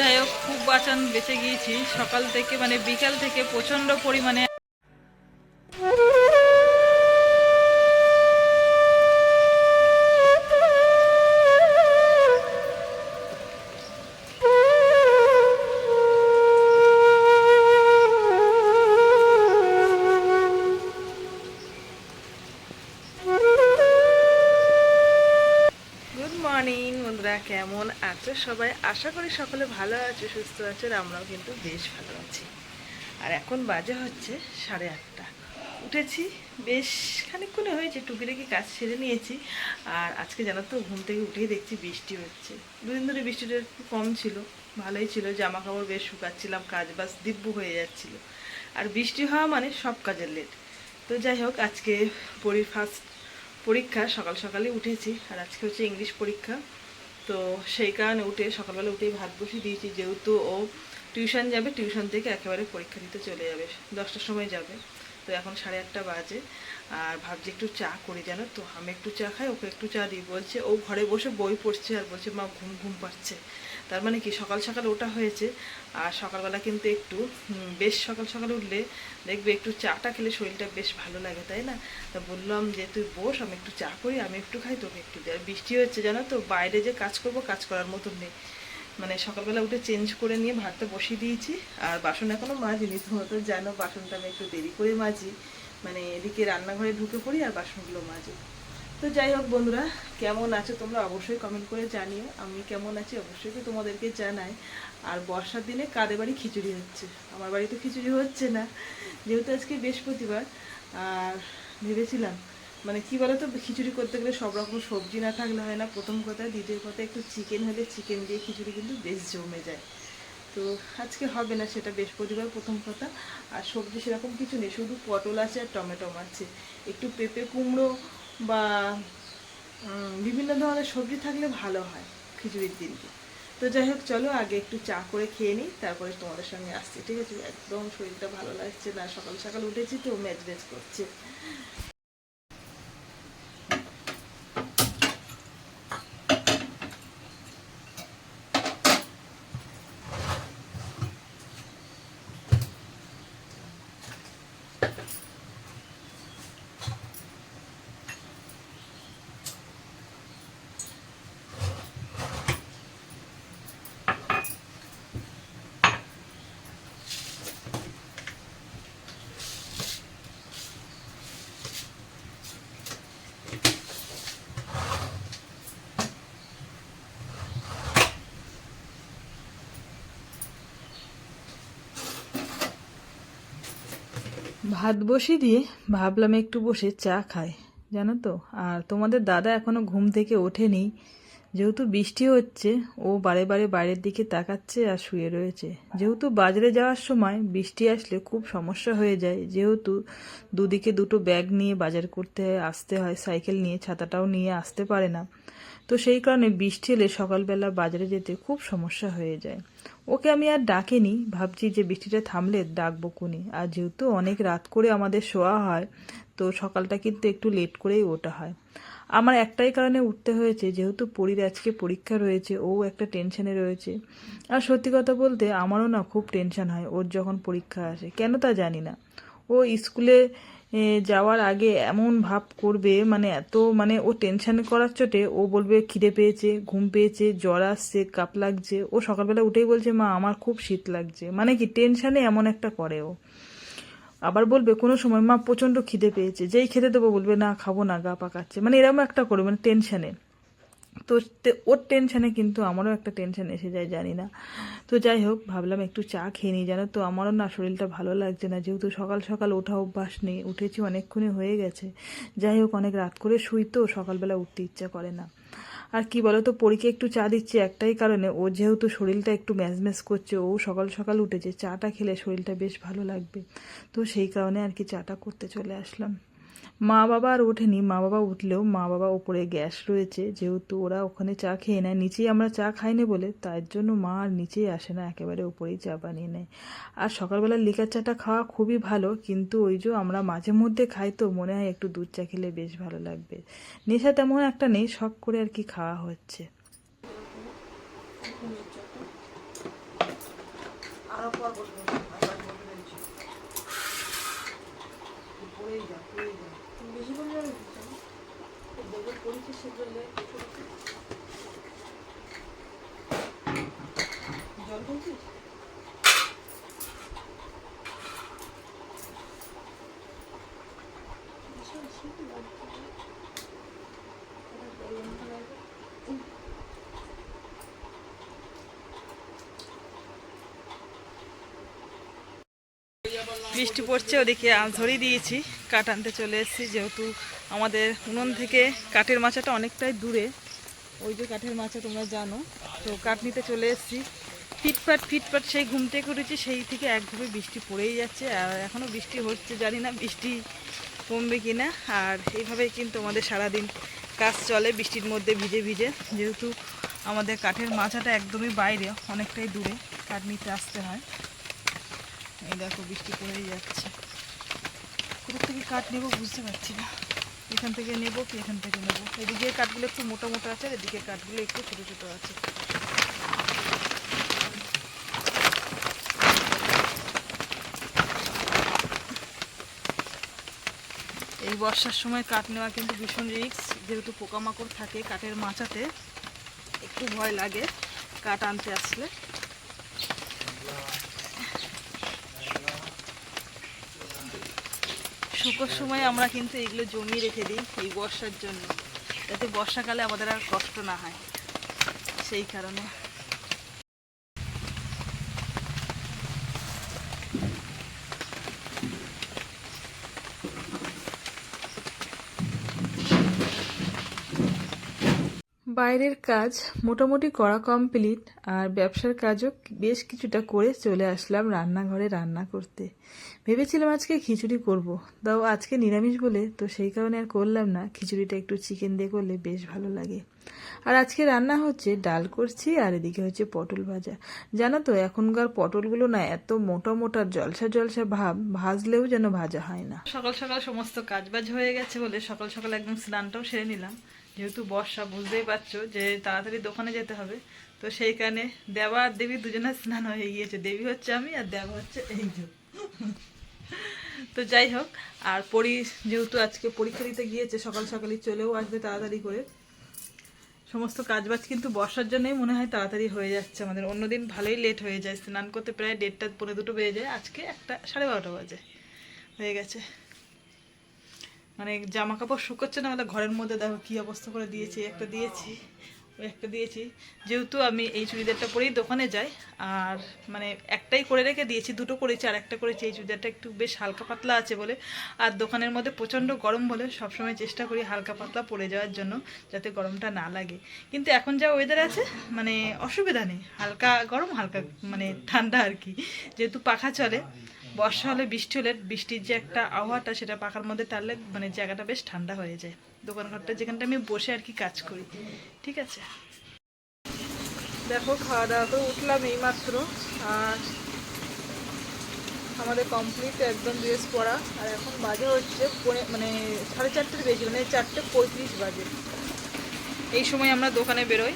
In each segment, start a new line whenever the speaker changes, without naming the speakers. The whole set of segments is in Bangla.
যাই হোক খুব বাঁচান বেঁচে গিয়েছি। সকাল থেকে মানে বিকাল থেকে প্রচণ্ড পরিমাণে মর্নিং, বন্ধুরা কেমন আছো সবাই? আশা করি সকলে ভালো আছো, সুস্থ আছো আমরাও কিন্তু বেশ ভালো আছি। আর এখন বাজে হচ্ছে সাড়ে আটটা। উঠেছি, বেশ খানিকক্ষণে হয়েছে টুকিটাকি কাজ সেরে নিয়েছি। আর আজকে জানো তো, ঘুম থেকে উঠেই দেখছি বৃষ্টি হচ্ছে। দুদিন ধরে বৃষ্টিটা একটু কম ছিল, ভালোই ছিল জামা কাপড় বেশ শুকাচ্ছিলাম, কাজ বাস দিব্য হয়ে যাচ্ছিল। আর বৃষ্টি হওয়া মানে সব কাজের লেট তো যাই হোক, আজকে পরি ফার্স্ট পরীক্ষা, সকাল সকালে উঠেছি, আর আজকে হচ্ছে ইংলিশ পরীক্ষা। তো সেই কারণে উঠে সকালবেলা উঠেই ভাত বসিয়ে দিয়েছি, যেহেতু ও টিউশন যাবে, টিউশন থেকে একেবারে পরীক্ষা দিতে চলে যাবে, দশটার সময় যাবে। তো এখন সাড়ে আটটা বাজে, আর ভাবছি একটু চা করি জানো তো আমি একটু চা খাই, ওকে একটু চা দিই, বলছে ও ঘরে বসে বই পড়ছে আর বলছে, মা, ঘুম ঘুম পাচ্ছে। তার মানে কি সকাল সকাল ওটা হয়েছে, আর সকালবেলা কিন্তু একটু বেশ সকাল সকাল উঠলে দেখবে একটু চাটা খেলে শরীরটা বেশ ভালো লাগে, তাই না? তা বললাম যে, তুই বস, আমি একটু চা করি, আমি একটু খাই, তোকে একটু দে। আর বৃষ্টি হচ্ছে, জানো তো? বাইরে যে কাজ করব, কাজ করার মতন নেই। মানে সকালবেলা উঠে চেঞ্জ করে নিয়ে ভাতটা বসিয়ে দিয়েছি, আর বাসন এখনও মাজিনি তোমরা তো জানো, বাসনটা আমি একটু দেরি করে মাজি। মানে এদিকে রান্নাঘরে ঢুকে পড়ি, আর বাসনগুলো মাজি। তো যাই হোক বন্ধুরা, কেমন আছো তোমরা অবশ্যই কমেন্ট করে জানিও। আমি কেমন আছি অবশ্যই তো তোমাদেরকে জানাই। আর বর্ষার দিনে কাদের বাড়ি খিচুড়ি হচ্ছে? আমার বাড়িতে খিচুড়ি হচ্ছে না, যেহেতু আজকে বৃহস্পতিবার। আর ভেবেছিলাম মানে কি বলতো, খিচুড়ি করতে গেলে সব রকম সবজি না থাকলে হয় না। প্রথম কথা, দ্বিতীয় কথা, একটু চিকেন হলে চিকেন দিয়ে খিচুড়ি কিন্তু বেশ জমে যায়। তো আজকে হবে না সেটা বৃহস্পতিবার প্রথম কথা। আর সবজি সেরকম কিছু নেই, শুধু পটল আছে আর টমেটো আছে। একটু পেঁপে কুমড়ো বা বিভিন্ন ধরনের সবজি থাকলে ভালো হয় খিচুড়ির দিনকে তো যাই হোক, চলো আগে একটু চা করে খেয়ে নিই, তারপরে তোমাদের সঙ্গে আসছি, ঠিক আছে? একদম শরীরটা ভালো লাগছে না, সকাল সকাল উঠেছি তো ম্যাচ ম্যাচ করছে। ভাত বসিয়ে দিয়ে ভাবলাম একটু বসে চা খাই, জানো তো? আর তোমাদের দাদা এখনও ঘুম থেকে ওঠেনি। যেহেতু বৃষ্টি হচ্ছে, ও বারে বারে বাইরের দিকে তাকাচ্ছে আর শুয়ে রয়েছে। যেহেতু বাজারে যাওয়ার সময় বৃষ্টি আসলে খুব সমস্যা হয়ে যায়, যেহেতু দুদিকে দুটো ব্যাগ নিয়ে বাজার করতে আসতে হয়, সাইকেল নিয়ে, ছাতাটাও নিয়ে আসতে পারে না। তো সেই কারণে বৃষ্টি এলে সকালবেলা বাজারে যেতে খুব সমস্যা হয়ে যায়। ওকে আমি আর ডাকিনি, ভাবছি যে বৃষ্টিটা থামলে ডাকবো কুনি আর যেহেতু অনেক রাত করে আমাদের শোয়া হয়, তো সকালটা কিন্তু একটু লেট করেই ওঠা হয়। আমার একটাই কারণে উঠতে হয়েছে, যেহেতু পরীর আজকে পরীক্ষা রয়েছে, ও একটা টেনশনে রয়েছে। আর সত্যি কথা বলতে আমারও না খুব টেনশন হয় ওর যখন পরীক্ষা আসে, কেন তা জানি না। ও স্কুলে যাওয়ার আগে এমন ভাব করবে মানে এত মানে ও টেনশন করার চোটে ও বলবে, খিদে পেয়েছে, ঘুম পেয়েছে, জ্বর আসছে, কাপ লাগছে। ও সকালবেলা উঠেই বলছে, মা, আমার খুব শীত লাগছে। মানে কি টেনশনে এমন একটা করে ও। আবার বলবে, কোনো সময়, মা, প্রচণ্ড খিদে পেয়েছে। যেই খেতে দেবো বলবে, না, খাব না, গা পাকাচ্ছে। মানে এরকম একটা করবে মানে টেনশনে তো ওর টেনশানে কিন্তু আমারও একটা টেনশন এসে যায়, জানি না। তো যাই হোক, ভাবলাম একটু চা খেয়ে নিই, জানো তো? আমারও না শরীরটা ভালো লাগছে না, যেহেতু সকাল সকাল ওঠা অভ্যাস নেই, উঠেছি অনেকক্ষণই হয়ে গেছে। যাই হোক, অনেক রাত করে শুই তো, সকালবেলা উঠতে ইচ্ছা করে না। আর কি বলো তো, পরীকে একটু চা দিচ্ছি একটাই কারণে, ও যেহেতু শরীরটা একটু ম্যাজ ম্যাজ করছে, ও সকাল সকাল উঠেছে, চাটা খেলে শরীরটা বেশ ভালো লাগবে। তো সেই কারণে আর কি চাটা করতে চলে আসলাম। মা বাবা আর ওঠেনি। মা বাবা উঠলেও মা বাবা ওপরে গ্যাস রয়েছে। যেহেতু ওরা ওখানে চা খেয়ে নেয়, নিচেই আমরা চা খাইনি বলে। তার জন্য মা আর নিচেই আসে না, একেবারে উপরেই চা বানিয়ে নেয়। আর সকালবেলা লিকার চাটা খাওয়া খুবই ভালো, কিন্তু ওই যে আমরা মাঝে মধ্যে খাই তো মনে হয় একটু দুধ চা খেলে বেশ ভালো লাগবে। নেশা তেমন একটা নেই, শখ করে আর কি খাওয়া হচ্ছে। আরও পর বসবো আবার বসে রয়েছি পড়েই যা পড়েই যা তুমি বেশি করে যাবে যেগুলো পড়েছি সেগুলো জল বলছিস বৃষ্টি পড়ছে, ওদিকে আঁচ ধরিয়ে দিয়েছি, কাঠ আনতে চলে এসেছি, যেহেতু আমাদের উনুন থেকে কাঠের মাচাটা অনেকটাই দূরে। ওই যে কাঠের মাচা তোমরা জানো, তো কাঠ নিতে চলে এসেছি। ফিটফাট ফিটফাট সেই ঘুম থেকে উঠেছি, সেই থেকে একভাবে বৃষ্টি পড়েই যাচ্ছে, আর এখনও বৃষ্টি হচ্ছে, জানি না বৃষ্টি কমবে কি না আর এইভাবেই কিন্তু আমাদের সারাদিন কাজ চলে, বৃষ্টির মধ্যে ভিজে ভিজে, যেহেতু আমাদের কাঠের মাছাটা একদমই বাইরে, অনেকটাই দূরে, কাঠ নিতে আসতে হয়। এই দেখো বৃষ্টি পড়েই যাচ্ছে। কোথা থেকে কাঠ নেব বুঝতে পারছি না। এখান থেকে নেব কি এখান থেকে নেব? এদিকে কাঠগুলো একটু মোটা মোটা আছে, এদিকে কাঠগুলো একটু ছোটো ছোটো আছে। এই বর্ষার সময় কাঠ নেওয়া কিন্তু ভীষণ রিস্ক। যেহেতু পোকামাকড় থাকে কাঠের মাচাতে, একটু ভয় লাগে কাঠ আনতে আসলে। শুকোর সময় আমরা কিন্তু এগুলো জমিয়ে রেখে দিই এই বর্ষার জন্য, যাতে বর্ষাকালে আমাদের আর কষ্ট না হয়। সেই কারণে। বাইরের কাজ মোটামুটি করা কমপ্লিট আর ব্যবসার কাজও বেশ কিছুটা করে চলে আসলাম রান্নাঘরে রান্না করতে। ভেবেছিলাম আজকে খিচুড়ি করব। তাও আজকে নিরামিষ বলে তো সেই কারণে আর করলাম না। খিচুড়িটা একটু চিকেন দিয়ে করলে বেশ ভালো লাগে। আর আজকে রান্না হচ্ছে ডাল করছি আর এদিকে হচ্ছে পটল ভাজা। জানো তো, এখনকার পটলগুলো না এত মোটা মোটা, জলসা জলসা ভাব, ভাজলেও যেন ভাজা হয় না। সকাল সকাল সমস্ত কাজবাজ হয়ে গেছে বলে সকাল সকাল একদম স্নানটাও সেরে নিলাম। যেহেতু বর্ষা, বুঝতেই পারছ যে তাড়াতাড়ি দোকানে যেতে হবে। তো সেই কারণে দেবা আর দেবী দুজনের স্নান হয়ে গিয়েছে। দেবী হচ্ছে আমি আর দেবা হচ্ছে এই যে। তো যাই হোক, আর পরি যেহেতু আজকে পরীক্ষা দিতে গিয়েছে, সকাল সকালই চলেও আসবে তাড়াতাড়ি করে। সমস্ত কাজবাজ কিন্তু বর্ষার জন্যই মনে হয় তাড়াতাড়ি হয়ে যাচ্ছে আমাদের। অন্যদিন ভালোই লেট হয়ে যায়। স্নান করতে প্রায় দেড়টা পনেরো দুটো বেজে যায়। আজকে একটা, সাড়ে বারোটা বাজে। হয়ে গেছে। মানে জামা কাপড় শুকোচ্ছে না মানে ঘরের মধ্যে দেখো কী অবস্থা করে দিয়েছি, একটা দিয়েছি একটা দিয়েছি। যেহেতু আমি এই চুড়িদারটা পরেই দোকানে যাই, আর মানে একটাই করে রেখে দিয়েছি, দুটো করেছি, আর একটা করেছি। এই চুড়িদারটা একটু বেশ হালকা পাতলা আছে বলে। আর দোকানের মধ্যে প্রচণ্ড গরম বলে সবসময় চেষ্টা করি হালকা পাতলা পরে যাওয়ার জন্য, যাতে গরমটা না লাগে। কিন্তু এখন যা ওয়েদার আছে মানে অসুবিধা নেই। হালকা গরম, হালকা মানে ঠান্ডা আর কি। যেহেতু পাখা চলে বর্ষা হলে বৃষ্টি হলে বৃষ্টির যে একটা আবহাওয়াটা সেটা পাখার মধ্যে টানলে মানে জায়গাটা বেশ ঠান্ডা হয়ে যায়। দোকান ঘরটা যেখানটা আমি বসে আর কি কাজ করি। ঠিক আছে? দেখো খাওয়া দাওয়া তো উঠলাম এইমাত্র। আর আমাদের কমপ্লিট একদম ড্রেস পড়া আর এখন বাজে হচ্ছে পৌনে মানে সাড়ে চারটের বেশি মানে চারটে পঁয়ত্রিশ বাজে। এই সময় আমরা দোকানে বেরোই।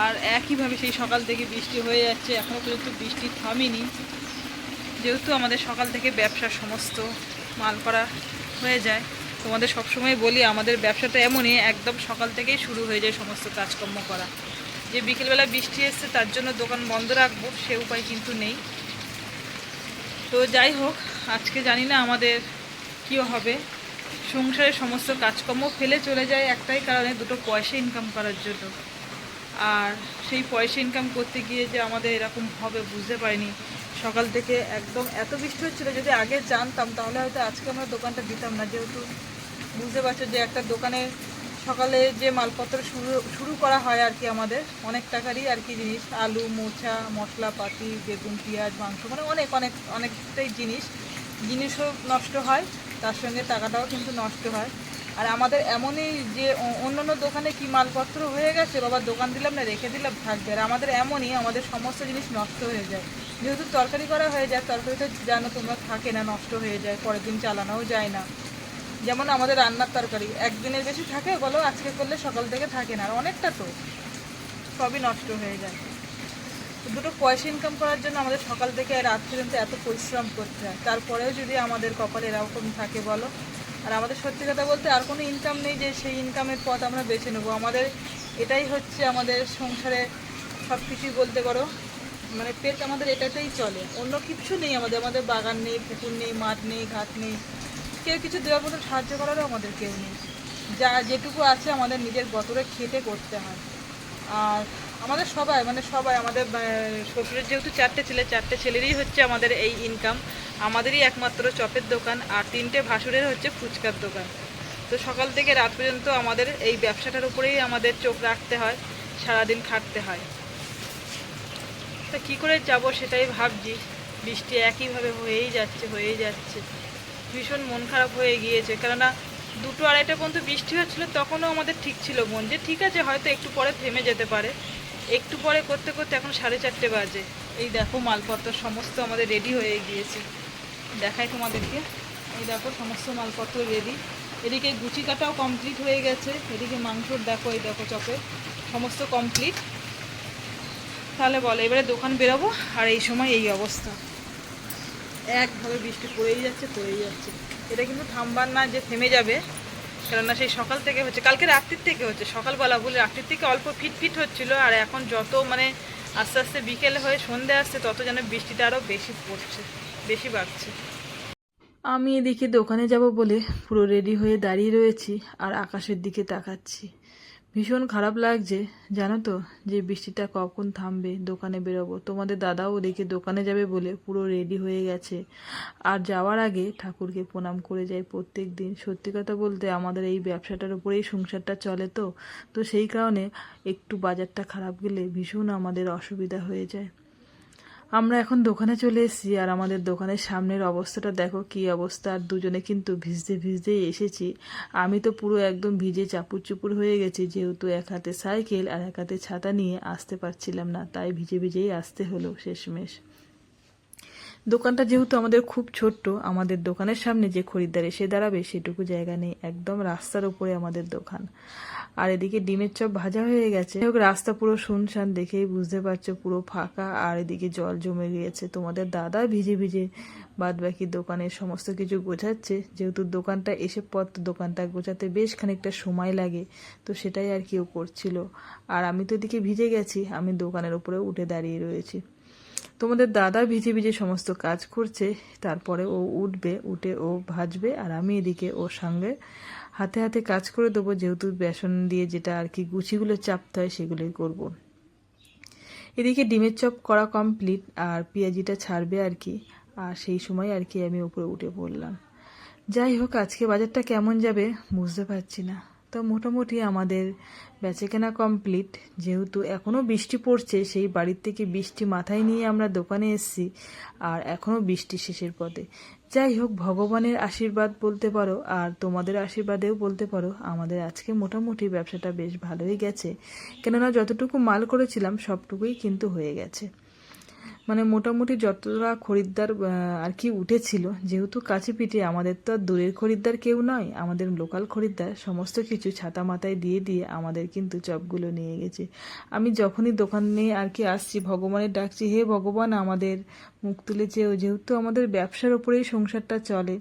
আর একইভাবে সেই সকাল থেকে বৃষ্টি হয়ে যাচ্ছে। এখনও পর্যন্ত বৃষ্টি থামেনি। যেহেতু আমাদের সকাল থেকে ব্যবসা সমস্ত মাল করা হয়ে যায়, তোমাদের সবসময় বলি আমাদের ব্যবসাটা এমনই, একদম সকাল থেকেই শুরু হয়ে যায় সমস্ত কাজকর্ম করা। যে বিকেলবেলা বৃষ্টি এসছে, তার জন্য দোকান বন্ধ রাখব, সে উপায় কিন্তু নেই। তো যাই হোক, আজকে জানি না আমাদের কী হবে। সংসারের সমস্ত কাজকর্ম ফেলে চলে যায় একটাই কারণে, দুটো পয়সা ইনকাম করার জন্য। আর সেই পয়সা ইনকাম করতে গিয়ে যে আমাদের এরকম হবে, বুঝতে পারিনি। সকাল থেকে একদম এত বৃষ্টি হচ্ছিল, যদি আগে জানতাম, তাহলে হয়তো আজকে আমরা দোকানটা দিতাম না, যেহেতু বুঝতে পারছ যে একটা দোকানে সকালে যে মালপত্র শুরু শুরু করা হয় আর কি আমাদের, অনেক টাকারই আর কি জিনিস, আলু, মোচা, মশলাপাতি, বেগুন, পেঁয়াজ, মাংস মানে অনেক অনেক, অনেকটাই জিনিস। জিনিসও নষ্ট হয়, তার সঙ্গে টাকাটাও কিন্তু নষ্ট হয়। আর আমাদের এমনই যে অন্য অন্য দোকানে কি মালপত্র হয়ে গেছে বাবা দোকান দিলাম না, রেখে দিলাম, থাকবে আর আমাদের এমনই, আমাদের সমস্ত জিনিস নষ্ট হয়ে যায়। যেহেতু তরকারি করা হয়ে যায়, তরকারিটা জানো তোমরা থাকে না, নষ্ট হয়ে যায়, পরের দিন চালানোও যায় না। যেমন আমাদের রান্নার তরকারি, একদিনের বেশি থাকে বলো, আজকে করলে সকাল থেকে থাকে না, আর অনেকটা তো, সবই নষ্ট হয়ে যায়।
দুটো পয়সা ইনকাম করার জন্য আমাদের সকাল থেকে রাত পর্যন্ত এত পরিশ্রম করতে হয়। তারপরেও যদি আমাদের কপালে এরকম থাকে বলো আর আমাদের সত্যি কথা বলতে আর কোনো ইনকাম নেই যে সেই ইনকামের পথ আমরা বেছে নেব। আমাদের এটাই হচ্ছে আমাদের সংসারে সব কিছুই বলতে পারো মানে পেট আমাদের এটাতেই চলে। অন্য কিছু নেই আমাদের আমাদের বাগান নেই, পুকুর নেই, মাঠ নেই, ঘাট নেই। কেউ কিছু দেওয়ার মতো সাহায্য করারও আমাদের কেউ নেই। যা যেটুকু আছে আমাদের নিজের গতরে খেটে করতে হয়। আর আমাদের সবাই মানে সবাই, আমাদের শ্বশুরের যেহেতু চারটে ছেলে, চারটে ছেলেরই হচ্ছে আমাদের এই ইনকাম আমাদেরই একমাত্র চপের দোকান আর তিনটে ভাসুরের হচ্ছে ফুচকার দোকান। তো সকাল থেকে রাত পর্যন্ত আমাদের এই ব্যবসাটার উপরেই আমাদের চোখ রাখতে হয়, সারাদিন খাটতে হয়। তা কী করে যাব সেটাই ভাবছি। বৃষ্টি একইভাবে হয়েই যাচ্ছে হয়েই যাচ্ছে। ভীষণ মন খারাপ হয়ে গিয়েছে। কেননা দুটো আড়াইটা পর্যন্ত বৃষ্টি হচ্ছিল, তখনও আমাদের ঠিক ছিল মন যে ঠিক আছে, হয়তো একটু পরে থেমে যেতে পারে। একটু পরে করতে করতে এখন সাড়ে চারটে বাজে। এই দেখো মালপত্র, সমস্ত আমাদের রেডি হয়ে গিয়েছে। দেখাই তোমাদেরকে। এই দেখো সমস্ত মালপত্র রেডি এদিকে গুচি কাটাও কমপ্লিট হয়ে গেছে। এদিকে মাংসর দেখো, এই দেখো চপে সমস্ত কমপ্লিট তাহলে বলো, এবারে দোকান বেরোবো, আর এই সময় এই অবস্থা। একভাবে বৃষ্টি পড়েই যাচ্ছে পড়েই যাচ্ছে। এটা কিন্তু থামবার না, যে থেমে যাবে। কেননা সেই সকাল থেকে হচ্ছে, কালকে রাত্রির থেকে হচ্ছে, সকালবেলা বলে রাত্রির থেকে অল্প ফিট ফিট হচ্ছিল, আর এখন যত মানে আস্তে আস্তে বিকেল হয়ে সন্ধে আসছে, তত যেন বৃষ্টিটা আরও বেশি পড়ছে, বেশি বাড়ছে। আমি এদিকে দোকানে যাব বলে পুরো রেডি হয়ে দাঁড়িয়ে রয়েছি, আর আকাশের দিকে তাকাচ্ছি। ভীষণ খারাপ লাগছে, জানো তো, যে বৃষ্টিটা কখন থামবে, দোকানে বেরোবো। তোমাদের দাদাও ওদিকে দোকানে যাবে বলে পুরো রেডি হয়ে গেছে। আর যাওয়ার আগে ঠাকুরকে প্রণাম করে যায় প্রত্যেক দিন। সত্যি কথা বলতে আমাদের এই ব্যবসাটার উপরেই সংসারটা চলে তো। তো সেই কারণে একটু বাজারটা খারাপ গেলে ভীষণ আমাদের অসুবিধা হয়ে যায়। আমরা এখন দোকানে চলে এসেছি আর আমাদের দোকানের সামনের অবস্থাটা দেখো কি অবস্থা। আর দুজনে কিন্তু ভিজতে ভিজতেই এসেছি। আমি তো পুরো একদম ভিজে চাপুর চুপুর হয়ে গেছি, যেহেতু এক হাতে সাইকেল আর এক হাতে ছাতা নিয়ে আসতে পারছিলাম না, তাই ভিজে ভিজেই আসতে হলো শেষমেশ। দোকানটা যেহেতু আমাদের খুব ছোট্ট, আমাদের দোকানের সামনে যে খরিদ্দার এসে দাঁড়াবে সেটুকু জায়গা নেই, একদম রাস্তার উপরে আমাদের দোকান। আর এদিকে ডিমের চপ ভাজা হয়ে গেছে। হোক, রাস্তা পুরো শুনশান দেখেই বুঝতে পারছ, পুরো ফাঁকা। আর এদিকে জল জমে গিয়েছে। তোমাদের দাদা ভিজে ভিজে বাদ বাকি দোকানের সমস্ত কিছু গোছাচ্ছে। যেহেতু দোকানটা এসে পর দোকানটা গোছাতে বেশ খানিকটা সময় লাগে, তো সেটাই আর কেউ করছিল। আর আমি তো এদিকে ভিজে গেছি, আমি দোকানের উপরে উঠে দাঁড়িয়ে রয়েছি। তোমাদের দাদা ভিজে ভিজে সমস্ত কাজ করছে, তারপরে ও উঠবে, উঠে ও ভাজবে, আর আমি এদিকে ওর সঙ্গে হাতে হাতে কাজ করে দেবো, যেহেতু বেসন দিয়ে যেটা আর কি গুছিগুলো চাপতে হয়, সেগুলোই করব। এদিকে ডিমের চপ করা কমপ্লিট আর পেঁয়াজিটা ছাড়বে আর কি, আর সেই সময় আর কি আমি উপরে উঠে পড়লাম। যাই হোক, আজকে বাজারটা কেমন যাবে বুঝতে পারছি না। তো মোটামুটি আমাদের বেচাকেনা কমপ্লিট যেহেতু এখনও বৃষ্টি পড়ছে, সেই বাড়ির থেকে বৃষ্টি মাথায় নিয়ে আমরা দোকানে এসেছি, আর এখনও বৃষ্টি শেষের পথে। যাই হোক ভগবানের আশীর্বাদ বলতে পারো, আর তোমাদের আশীর্বাদেও বলতে পারো, আমাদের আজকে মোটামুটি ব্যবসাটা বেশ ভালোই গেছে। কেননা, যতটুকু মাল করেছিলাম, সবটুকুই কিন্তু হয়ে গেছে। মানে মোটামুটি যতটা খরিদ্দার আর কি উঠেছিল, যেহেতু কাছে পিঠে, আমাদের তো আর দূরের খরিদ্দার কেউ নয়, আমাদের লোকাল খরিদ্দার, সমস্ত কিছু ছাতা মাথায় দিয়ে দিয়ে আমাদের কিন্তু চপগুলো নিয়ে গেছে। আমি যখনই দোকানে আর কি আসছি, ভগবানের ডাকছি, হে ভগবান, আমাদের মুখ তুলে চেয়েও, যেহেতু আমাদের ব্যবসার ওপরেই সংসারটা চলে,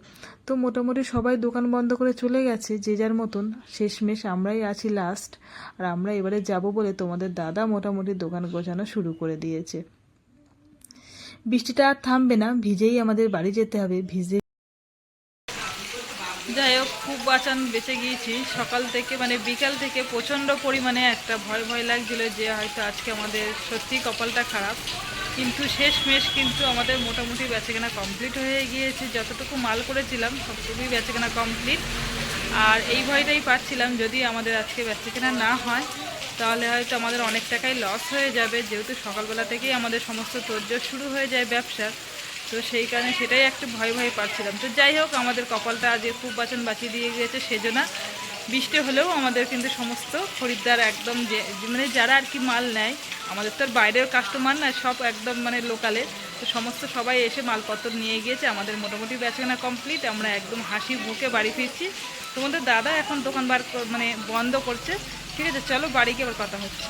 তো মোটামুটি সবাই দোকান বন্ধ করে চলে গেছে, যে যার মতন। শেষমেশ আমরাই আছি লাস্ট আর আমরা এবারে যাব বলে তোমাদের দাদা মোটামুটি দোকান গোছানো শুরু করে দিয়েছে। বৃষ্টিটা আর থামবে না, ভিজেই আমাদের বাড়ি যেতে হবে, ভিজে যাই হোক, খুব বাঁচান, বেঁচে গিয়েছি। সকাল থেকে মানে বিকাল থেকে প্রচণ্ড পরিমাণে একটা ভয় ভয় লাগছিল যে হয়তো আজকে আমাদের সত্যি কপালটা খারাপ। কিন্তু শেষমেশ কিন্তু আমাদের মোটামুটি বেচাকেনা কমপ্লিট হয়ে গিয়েছে। যতটুকু মাল করেছিলাম, সবটুকুই বেচাকেনা কমপ্লিট আর এই ভয়টাই পাচ্ছিলাম যদি আমাদের আজকে বেচাকেনা না হয়। তাহলে হয়তো আমাদের অনেক টাকাই লস হয়ে যাবে, যেহেতু সকালবেলা থেকেই আমাদের সমস্ত তোরজোর শুরু হয়ে যায় ব্যবসার তো সেই কারণে সেটাই একটু ভয় ভয় পাচ্ছিলাম। তো যাই হোক, আমাদের কপালটা আজকে খুব বাঁচান বাঁচিয়ে দিয়ে গিয়েছে সেজন্য। বৃষ্টি হলেও আমাদের কিন্তু সমস্ত খরিদ্দার একদম যে মানে যারা আর কি মাল নেয়, আমাদের তো আর বাইরের কাস্টমার না, সব একদম মানে লোকালে। তো সমস্ত সবাই এসে মালপত্র নিয়ে গিয়েছে, আমাদের মোটামুটি বেচাকেনা কমপ্লিট আমরা একদম হাসি মুখে বাড়ি ফিরছি। তোমাদের দাদা এখন দোকান বার মানে বন্ধ করছে। ঠিক আছে চলো বাড়ি গিয়ে আবার কথা হচ্ছে